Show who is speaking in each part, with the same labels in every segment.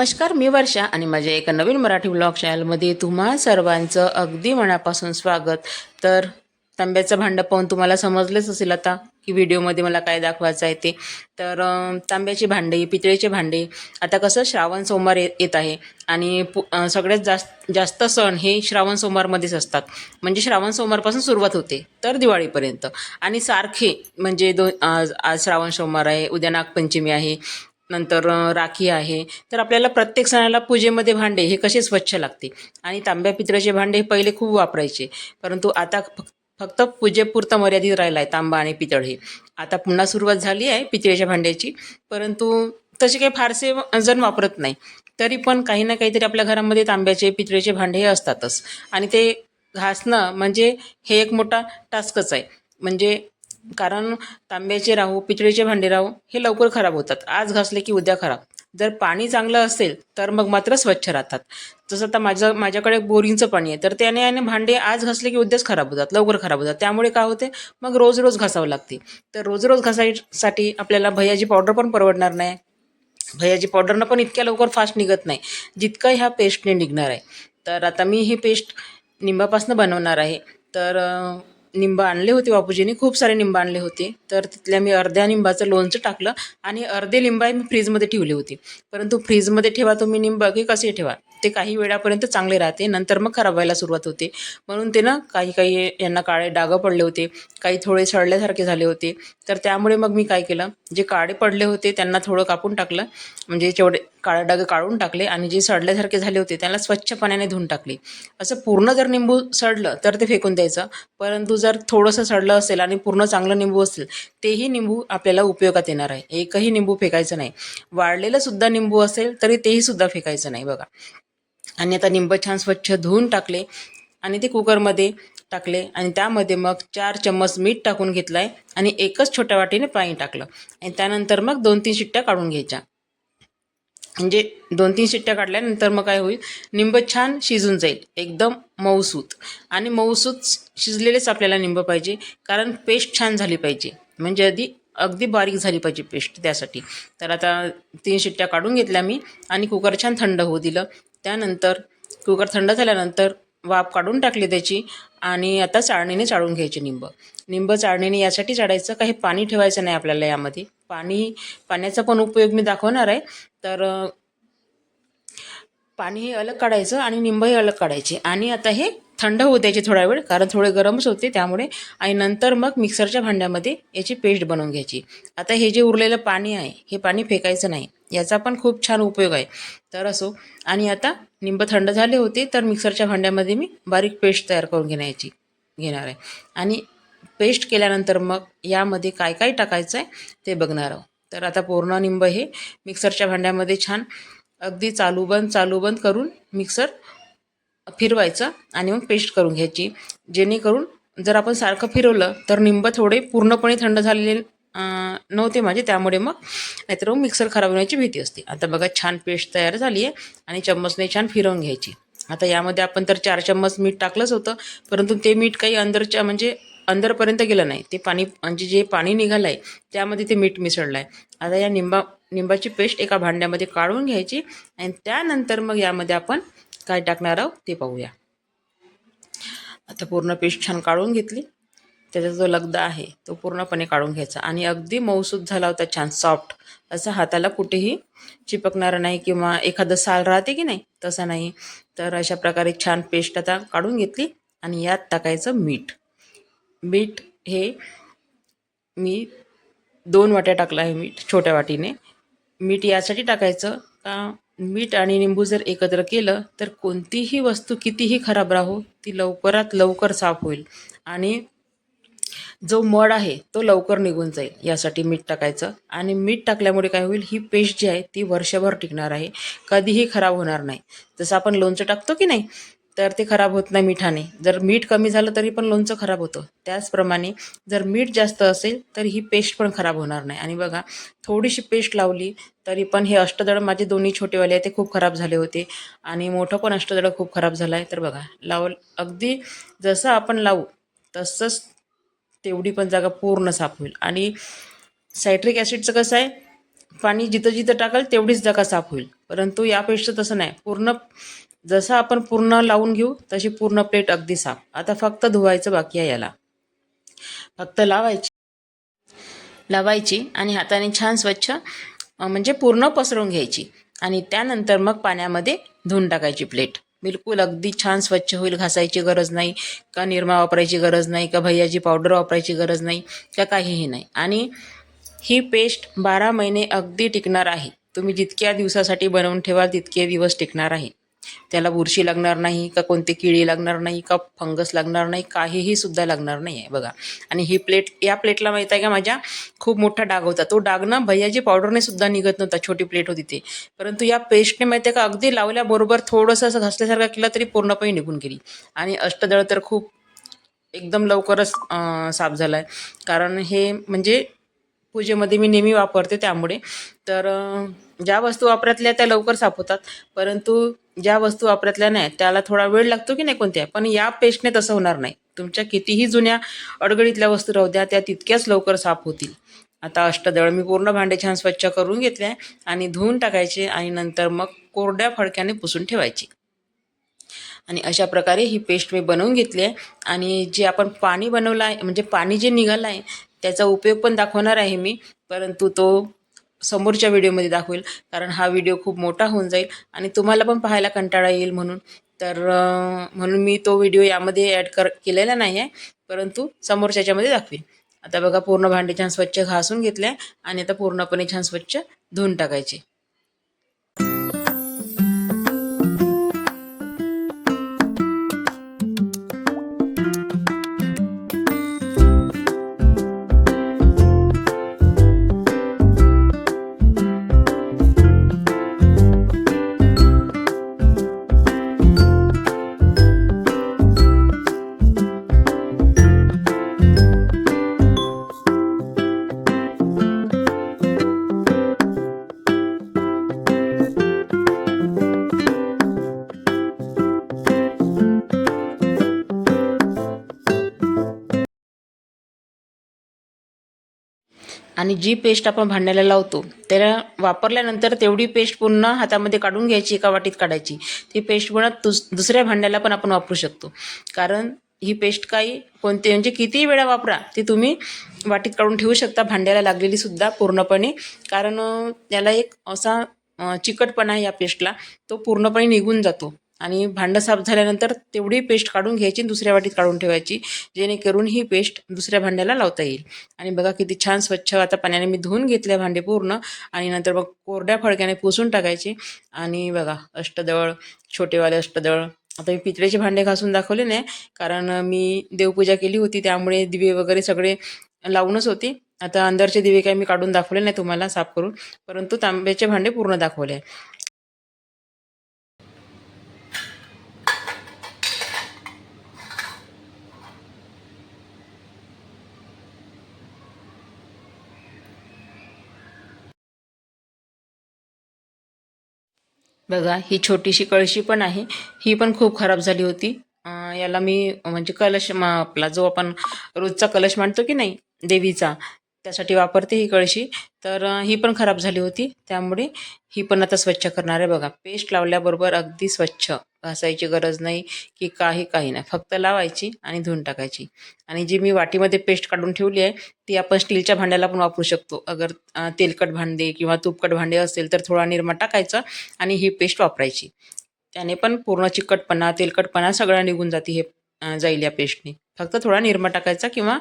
Speaker 1: नमस्कार मी वर्षा आणि माझ्या एका नवीन मराठी ब्लॉग चॅनलमध्ये तुम्हा सर्वांचं अगदी मनापासून स्वागत. तर तांब्याचं भांडं पाहून तुम्हाला समजलंच असेल आता की व्हिडिओमध्ये मला काय दाखवायचं आहे ते. तर तांब्याची भांडी पितळेचे भांडे आता कसं श्रावण सोमवार येत आहे आणि पु सगळ्यात जास्त जास्त सण हे श्रावण सोमवारमध्येच असतात. म्हणजे श्रावण सोमवारपासून सुरुवात होते तर दिवाळीपर्यंत. आणि सारखे म्हणजे दोन आज आज श्रावण सोमवार आहे उद्या नागपंचमी आहे नंतर राखी आहे. तर आपल्याला प्रत्येक सणाला पूजेमध्ये भांडे हे कसे स्वच्छ लागते? आणि तांब्या पितळेचे भांडे हे पहिले खूप वापरायचे. परंतु आता फक्त फक्त पूजेपुरतं मर्यादित राहिलं आहे तांबा आणि पितळ हे. आता पुन्हा सुरुवात झाली आहे पितळेच्या भांड्याची. परंतु तसे काही फारसे जण वापरत नाही. तरी पण काही ना काहीतरी आपल्या घरामध्ये तांब्याचे पितळेचे भांडे हे असतातच. आणि ते घासणं म्हणजे हे एक मोठा टास्कच आहे. म्हणजे कारण तांब्याचे राहू पितळेचे भांडे राहू हे लवकर खराब होतात. आज घासले की उद्या खराब. जर पाणी चांगलं असेल तर मग मात्र स्वच्छ राहतात. जसं आता माझं माझ्याकडे बोरिंगचं पाणी आहे तर त्याने आणि भांडे आज घासले की उद्याच खराब होतात लवकर खराब होतात. त्यामुळे काय होते? मग रोज रोज घासावं लागते. तर रोज रोज घासायसाठी आपल्याला भैयाची पावडर पण परवडणार नाही. भैयाची पावडरनं पण इतक्या लवकर फास्ट निघत नाही जितकं ह्या पेस्टने निघणार आहे. तर आता मी ही पेस्ट निंबापासून बनवणार आहे. तर निंब आणले होते बापूजीने. खूप सारे निंब आणले होते. तर तिथल्या मी अर्ध्या निंबाचं लोणचं टाकलं आणि अर्धे लिंबाही मी फ्रीजमध्ये ठेवले होते. परंतु फ्रीजमध्ये ठेवा तुम्ही निंब की कसे ठेवा? ते काही वेळापर्यंत चांगले राहते. नंतर मग खराब व्हायला सुरुवात होते. म्हणून ते ना काही काही यांना काळे डागं पडले होते. काही थोडे सडल्यासारखे झाले होते. तर त्यामुळे मग मी काय केलं? जे काळे पडले होते त्यांना थोडं कापून टाकलं. म्हणजे जेवढे काळे डाग काढून टाकले आणि जे सडल्यासारखे झाले होते त्याला स्वच्छ पाण्याने धुवून टाकले. असं पूर्ण जर निंबू सडलं तर ते फेकून द्यायचं. परंतु जर थोडंसं सडलं असेल आणि पूर्ण चांगलं निंबू असेल तेही निंबू आपल्याला उपयोगात येणार आहे. एकही निंबू फेकायचं नाही. वाळलेलं सुद्धा निंबू असेल तरी तेही सुद्धा फेकायचं नाही बघा. आणि आता निंब छान स्वच्छ धुवून टाकले आणि ते कुकरमध्ये टाकले आणि त्यामध्ये मग चार चम्मच मीठ टाकून घेतलं आहे आणि एकच छोट्या वाटीने पाणी टाकलं. आणि त्यानंतर मग दोन तीन शिट्ट्या काढून घ्यायच्या. म्हणजे दोन तीन शिट्ट्या काढल्यानंतर मग काय होईल? निंब छान शिजून जाईल. एकदम मऊसूत. आणि मऊसूत शिजलेलेच आपल्याला निंब पाहिजे. कारण पेस्ट छान झाली पाहिजे. म्हणजे आधी अगदी बारीक झाली पाहिजे पेस्ट त्यासाठी. तर आता तीन शिट्ट्या काढून घेतल्या मी. आणि कुकर छान थंड होऊ दिलं. त्यानंतर कुकर थंड झाल्यानंतर वाफ काढून टाकली त्याची. आणि आता चाळणीने चाळून घ्यायची निंब. निंब चाळणीने यासाठी चाळायचं. काही पाणी ठेवायचं नाही आपल्याला यामध्ये. पाणी पाण्याचा पण उपयोग मी दाखवणार आहे. तर पाणी हे अलग काढायचं आणि निंबही अलग काढायचे. आणि आता हे थंड होऊ द्यायचे थोडा वेळ कारण थोडे गरमच होते त्यामुळे आणि नंतर मग मिक्सरच्या भांड्यामध्ये याची पेस्ट बनवून घ्यायची. आता हे जे उरलेलं पाणी आहे हे पाणी फेकायचं नाही. याचा पण खूप छान उपयोग आहे. तर असो आणि आता निंब थंड झाले होते तर मिक्सरच्या भांड्यामध्ये मी बारीक पेस्ट तयार करून घेण्याची घेणार आहे. आणि पेस्ट केल्यानंतर मग यामध्ये काय काय टाकायचं आहे ते बघणार आहोत. तर आता पूर्ण निंब हे मिक्सरच्या भांड्यामध्ये छान अगदी चालू बंद चालू बंद करून मिक्सर फिरवायचं आणि मग पेस्ट करून घ्यायची. जेणेकरून जर आपण सारखं फिरवलं तर निंब थोडे पूर्णपणे थंड झालेले नव्हते माझे त्यामुळे मग नाहीतर मग मिक्सर खराब होण्याची भीती असते. आता बघा छान पेस्ट तयार झाली आहे आणि चम्मचने छान फिरवून घ्यायची. आता यामध्ये आपण तर चार चम्मच मीठ टाकलंच होतं परंतु ते मीठ काही अंदरच्या म्हणजे अंदरपर्यंत गेलं नाही. ते पाणी म्हणजे जे पाणी निघालं आहे त्यामध्ये ते मीठ मिसळलं आहे आता या निंबा निंबाची पेस्ट एका भांड्यामध्ये काढून घ्यायची आणि त्यानंतर मग यामध्ये आपण काय टाकणार आहोत ते पाहूया. आता पूर्ण पेस्ट छान काढून घेतली. त्याचा जो लगदा आहे तो पूर्णपणे काढून घ्यायचा. आणि अगदी मऊसूत झाला होता छान सॉफ्ट. असं हाताला कुठेही चिपकणारं नाही किंवा एखादं साल राहते की नाही तसं नाही. तर अशा प्रकारे छान पेस्ट आता काढून घेतली आणि यात टाकायचं मीठ. मीठ हे मी दोन वाट्या टाकलं आहे मीठ छोट्या वाटीने. मीठ यासाठी टाकायचं का मीठ आणि निंबू जर एकत्र केलं तर कोणतीही वस्तू कितीही खराब राहो ती लवकरात लवकर साफ होईल. आणि जो मड आहे तो लवकर निघून जाईल यासाठी मीठ टाकायचं. आणि मीठ टाकल्यामुळे काय होईल ही पेस्ट जी आहे ती वर्षभर टिकणार आहे. कधीही खराब होणार नाही. जसं आपण लोणचं टाकतो की नाही तर ते खराब होत नाही मिठाने. जर मीठ कमी झालं तरी पण लोणचं खराब होतं. त्याचप्रमाणे जर मीठ जास्त असेल तर ही पेस्ट पण खराब होणार नाही. आणि बघा थोडीशी पेस्ट लावली तरी पण हे अष्टदळ माझे दोन्ही छोटेवाले आहे ते खूप खराब झाले होते. आणि मोठं पण अष्टदळ खूप खराब झालं आहे तर बघा लाव अगदी जसं आपण लावू तसंच तेवढी पण जागा पूर्ण साफ होईल. आणि सायट्रिक ॲसिडचं कसं आहे पाणी जिथं जिथं टाकाल तेवढीच जागा साफ होईल. परंतु या पेस्टचं तसं नाही. पूर्ण जसं आपण पूर्ण लावून घेऊ तशी पूर्ण प्लेट अगदी साफ. आता फक्त धुवायचं बाकी आहे याला. फक्त लावायची. लावायची आणि हाताने छान स्वच्छ म्हणजे पूर्ण पसरवून घ्यायची. आणि त्यानंतर मग पाण्यामध्ये धुवून टाकायची प्लेट. बिलकुल अगदी छान स्वच्छ होईल घासायची गरज नाही का निरमा वापरायची गरज नाही का भैयाची पावडर वापरायची गरज नाही का काहीही नाही. आणि ही पेस्ट बारा महिने अगदी टिकणार आहे. तुम्ही जितक्या दिवसासाठी बनवून ठेवाल तितके दिवस टिकणार आहे. त्याला बुरशी लागणार नाही का कोणती किडी लागणार नाही का फंगस लागणार नाही काहीही सुद्धा लागणार नाही आहे बघा. आणि ही प्लेट या प्लेटला माहीत आहे का माझ्या? खूप मोठा डाग होता. तो डाग ना भैयाजी पावडरने सुद्धा निघत नव्हता छोटी प्लेट होती ते. परंतु या पेस्टने माहिती आहे का अगदी लावल्याबरोबर थोडंसं असं घासल्यासारखा केला तरी पूर्णपणे निघून गेली. आणि अष्टदळ तर खूप एकदम लवकरच साफ झाला आहे कारण हे म्हणजे पूजेमध्ये मी नेहमी वापरते त्यामुळे. तर ज्या वस्तू वापरातल्या त्या लवकर साफ होतात परंतु ज्या वस्तू वापरातल्या नाही त्याला थोडा वेळ लागतो की नाही कोणत्या पण या पेस्टने तसं होणार नाही. तुमच्या कितीही जुन्या अडगडीतल्या वस्तू राहू द्या त्या तितक्याच लवकर साफ होतील. आता अष्टदळ मी पूर्ण भांडे छान स्वच्छ करून घेतले आहे आणि धुवून टाकायचे आणि नंतर मग कोरड्या फडक्याने पुसून ठेवायची. आणि अशा प्रकारे ही पेस्ट मी बनवून घेतली आहे. आणि जे आपण पाणी बनवलं आहे म्हणजे पाणी जे निघालं आहे त्याचा उपयोग पण दाखवणार आहे मी परंतु तो समोरच्या व्हिडिओमध्ये दाखवेल कारण हा व्हिडिओ खूप मोठा होऊन जाईल आणि तुम्हाला पण पाहायला कंटाळा येईल म्हणून. तर म्हणून मी तो व्हिडिओ यामध्ये ॲड कर केलेला नाही आहे परंतु समोरच्या याच्यामध्ये दाखवेल. आता बघा पूर्ण भांडे छान स्वच्छ घासून घेतले आहे आणि आता पूर्णपणे छान स्वच्छ धुवून टाकायचे. आणि जी पेस्ट आपण भांड्याला लावतो त्याला वापरल्यानंतर तेवढी पेस्ट पुन्हा हातामध्ये काढून घ्यायची एका वाटीत काढायची. ती पेस्ट पुन्हा दुस दुसऱ्या भांड्याला पण आपण वापरू शकतो. कारण ही पेस्ट काही कोणते म्हणजे कितीही वेळा वापरा ती तुम्ही वाटीत काढून ठेवू शकता. भांड्याला लागलेली सुद्धा पूर्णपणे. कारण त्याला एक असा चिकटपणा आहे या पेस्टला तो पूर्णपणे निघून जातो. आणि भांडं साफ झाल्यानंतर तेवढी पेस्ट काढून घ्यायची आणि दुसऱ्या वाटीत काढून ठेवायची जेणेकरून ही पेस्ट दुसऱ्या भांड्याला लावता येईल. आणि बघा किती छान स्वच्छ आता पाण्याने मी धुवून घेतले भांडे पूर्ण आणि नंतर मग कोरड्या फडक्याने पुसून टाकायचे. आणि बघा अष्टदळ छोटेवाले अष्टदळ. आता मी पितळेचे भांडे घासून दाखवले नाही कारण मी देवपूजा केली होती त्यामुळे दिवे वगैरे सगळे लावूनच होते. आता अंदरचे दिवे काही मी काढून दाखवले नाही तुम्हाला साफ करून परंतु तांब्याचे भांडे पूर्ण दाखवले. आहे बघा ही छोटीशी कळशी पण आहे. ही पण खूप खराब झाली होती. याला मी म्हणजे कलश आपला जो आपण रोजचा कलश मांडतो की नाही देवीचा त्यासाठी वापरते ही कळशी. तर ही पण खराब झाली होती. त्यामुळे ही पण आता स्वच्छ करणार आहे बघा. पेस्ट लावल्याबरोबर अगदी स्वच्छ. घासायची गरज नाही की काही काही नाही. फक्त लावायची आणि धुवून टाकायची. आणि जी मी वाटीमध्ये पेस्ट काढून ठेवली आहे ती आपण स्टीलच्या भांड्याला पण वापरू शकतो. अगर तेलकट भांडे किंवा तुपकट भांडे असेल तर थोडा निरमा टाकायचा आणि ही पेस्ट वापरायची. त्याने पण पूर्ण चिकटपणा तेलकटपणा सगळा निघून जाते हे जाईल या पेस्टने. फक्त थोडा निरमा टाकायचा किंवा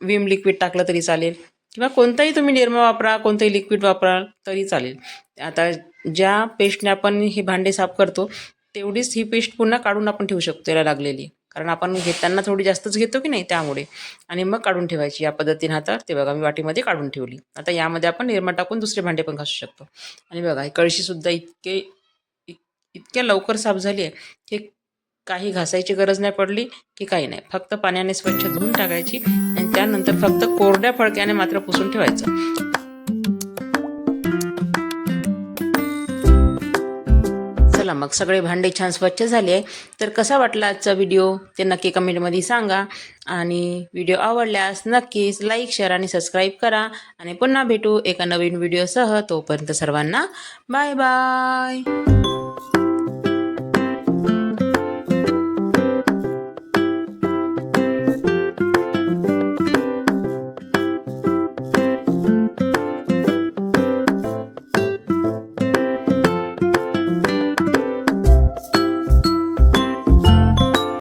Speaker 1: विम लिक्विड टाकलं तरी चालेल. किंवा कोणताही तुम्ही निरमा वापरा कोणतंही लिक्विड वापरा तरी चालेल. आता ज्या पेस्टने आपण हे भांडे साफ करतो तेवढीच ही पेस्ट पुन्हा काढून आपण ठेवू शकतो याला लागलेली. कारण आपण घेताना थोडी जास्तच घेतो की नाही त्यामुळे. आणि मग काढून ठेवायची. या पद्धतीने हातात ते बघा मी वाटीमध्ये काढून ठेवली. आता यामध्ये आपण निरमा टाकून दुसरे भांडे पण घासू शकतो. आणि बघा ही कळशीसुद्धा इतके इत- इतक्या लवकर साफ झाली आहे की काही घासायची गरज नाही पडली की काही नाही. फक्त पाण्याने स्वच्छ धुवून टाकायची आणि त्यानंतर फक्त कोरड्या फडक्याने मात्र पुसून ठेवायचं. चला मग सगळे भांडे छान स्वच्छ झाले. आहे तर कसा वाटला आजचा व्हिडिओ ते नक्की कमेंटमध्ये सांगा. आणि व्हिडिओ आवडल्यास नक्कीच लाईक शेअर आणि सबस्क्राईब करा. आणि पुन्हा भेटू एका नवीन व्हिडिओसह तोपर्यंत सर्वांना बाय बाय